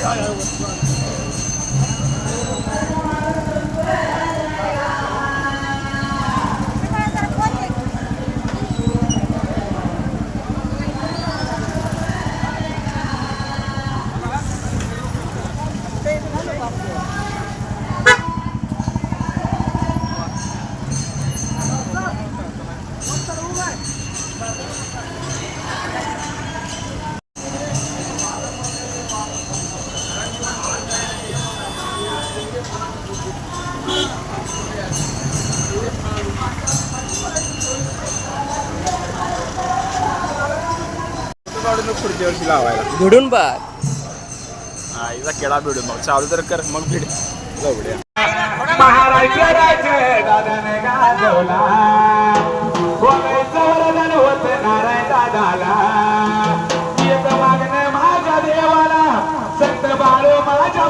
teuer. लावायला. भिडून बघ आईचा केळा भिडून मग चालू तर कर मग भिड.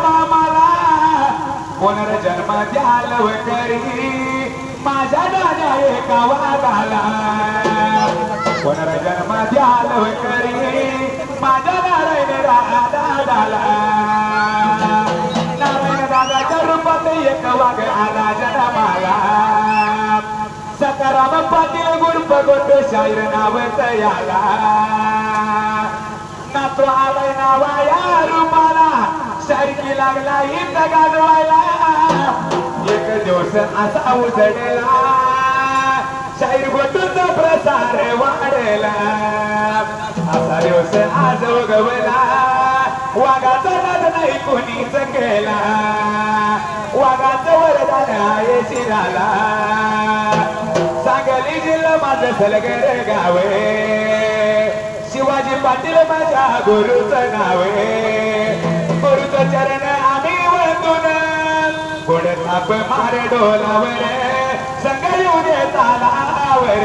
मामाला. पुनर्जन्म द्याल करी माझ्या दादा एका वादाला. गुरुप शायर शाहीर याला याला नातो आलाय नावा या रूपाला शारकी लागला इथं गाजवायला एक दिवस असा उजडेला शाहीर गोटूचा प्रसार वाढेला असा दिवस आज उगवला वागाचा नाद नाही कोणीच केला वाघाचं वरदान आहे शिराला. सांगली जिल्हा माझं सलगर गावे. शिवाजी पाटील माझ्या गुरुचं नावे. गुरुचं चरण आम्ही वंदून. गोड थाप मार डोलावर. संग येऊ चालावर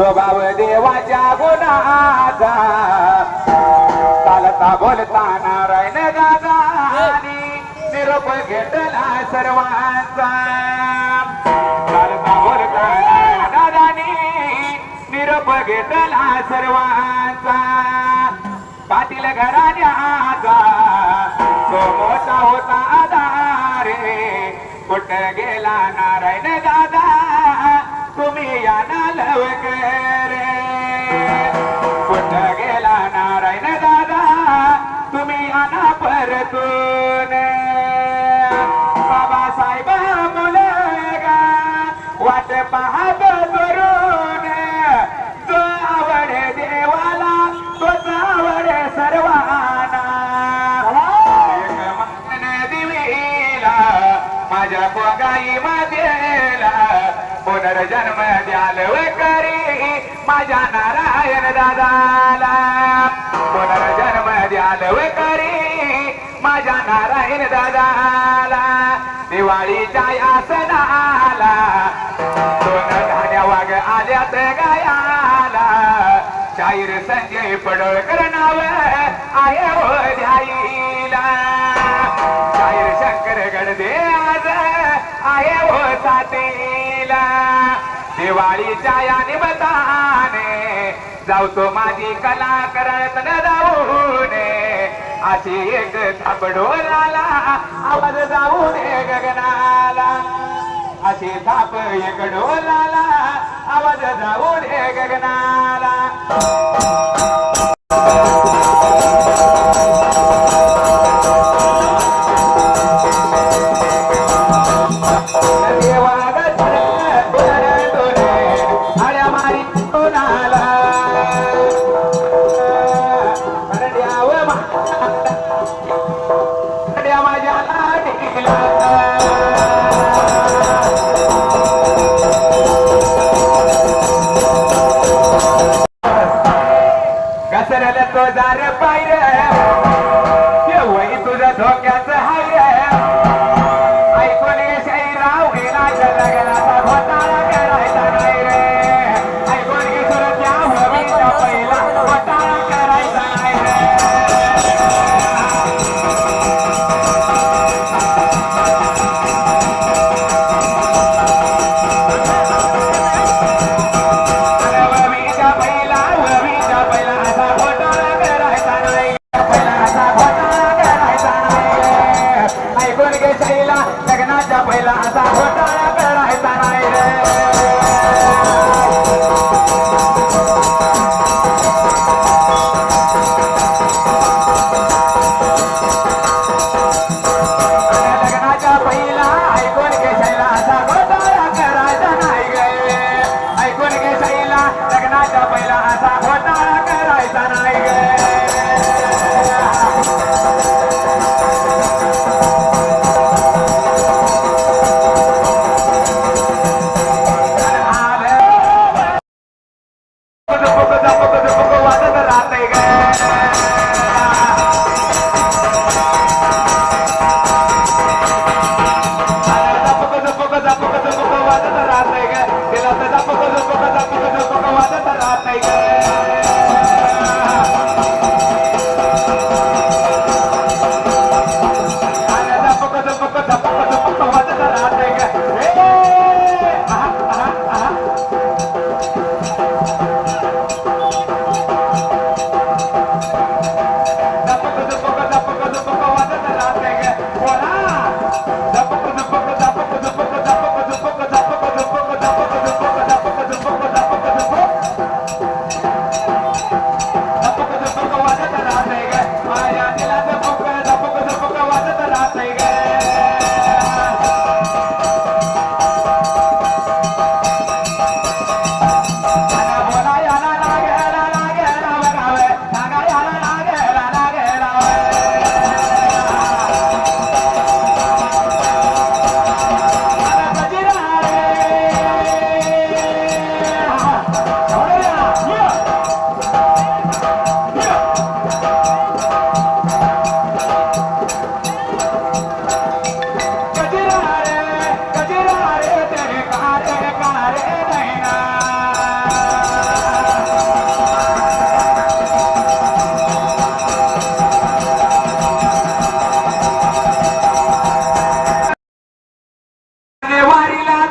स्वभाव देवाच्या गुणाचा. चालता बोलता नारायण दादानी निरोप घेतला सर्वांचा. चालता बोलता नारायण दादानी निरोप घेतला सर्वांचा. पाटील घराण्याचा. तो मोठा होता आधारे. कुठं गेला नारायण दादा? तुम्ही या ना लवकर ना परतून बाबासाहेब मुलगा वाट पाहत करून जो आवड देवाला तोच आवड सर्वांना. एक मान दिवीला माझ्या पोगाई मध्येला पुनर्जन्म द्याल करी माझ्या नारायण दादाला. पुनर्जन्म द्याल करी माझ्या नारायण दादाला दिवाळीच्या यासनाला दोन धान्या वाघ आल्यात गायाला. शाहीर संजय पडळकर नाव आहे हो ध्याईला शाहीर शंकर गडदे आज आहे हो सातीला दिवाळीच्या या निमताने जाऊ तो माझी कला करत न जाऊ अशी एक थापडोलाला आवाज जाऊ दे गगनाला. अशी थाप एक डोलाला आवाज जाऊ दे गगना Gracias. गे शैला जगनाच्या पहिला असा घोटाळा करायचा नाही रे.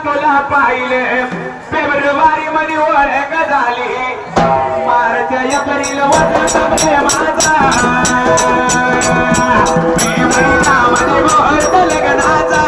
तुला पाहिले. फेब्रुवारी मध्ये ओळख झाली. मार्च एप्रिल वसंत म्हणजे माझा. लग्नाचा.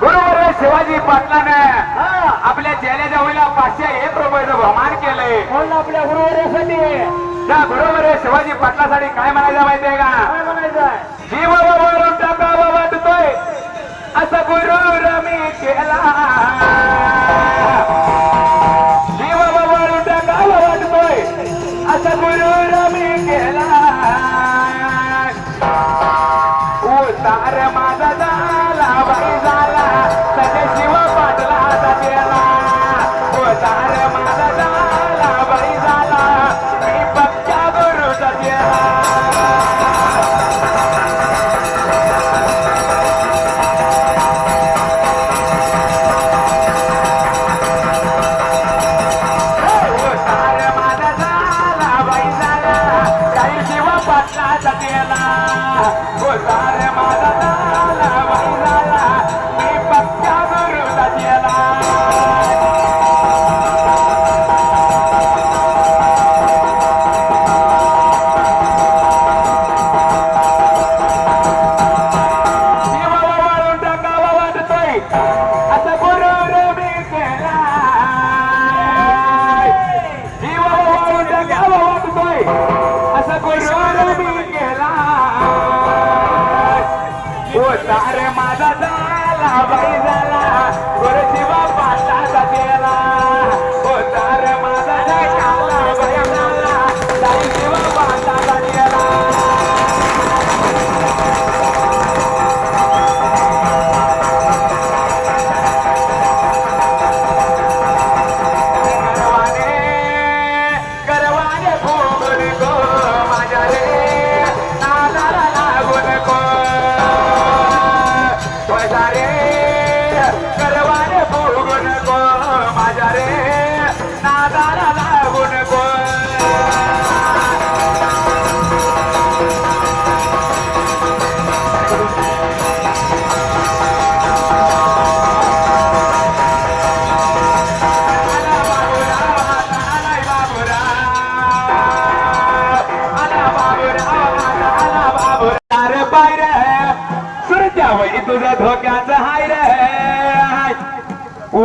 गुरुवर्ग शिवाजी पाटलाने आपल्या जेल्या जवळला पाचशे हे प्रबळ भ्रमण केलंय. म्हणून आपल्या गुरुवर्यासाठी त्या शिवाजी पाटलासाठी काय म्हणायचं माहितीये का? जीव बाबा टाका बाबा वाटतोय असं गुरु रमी केला.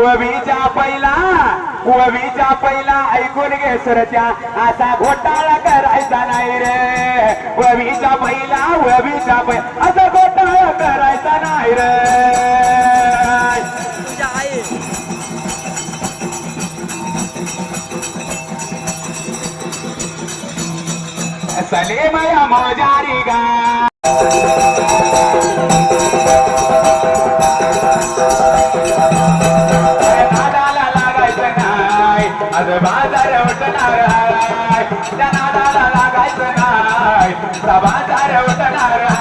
गोवीच्या पहिला गोवीच्या पहिला ऐकून घे सरच्या असा घोटाळा करायचा नाही रे. गोवीच्या पहिला गोवीच्या पहिला असा घोटाळा करायचा नाही रे. सले माया माझ्या रे गा आज बाजार उठणार आहे. त्या नादाला लागायचं नाही. आता बाजार उठणार आहे.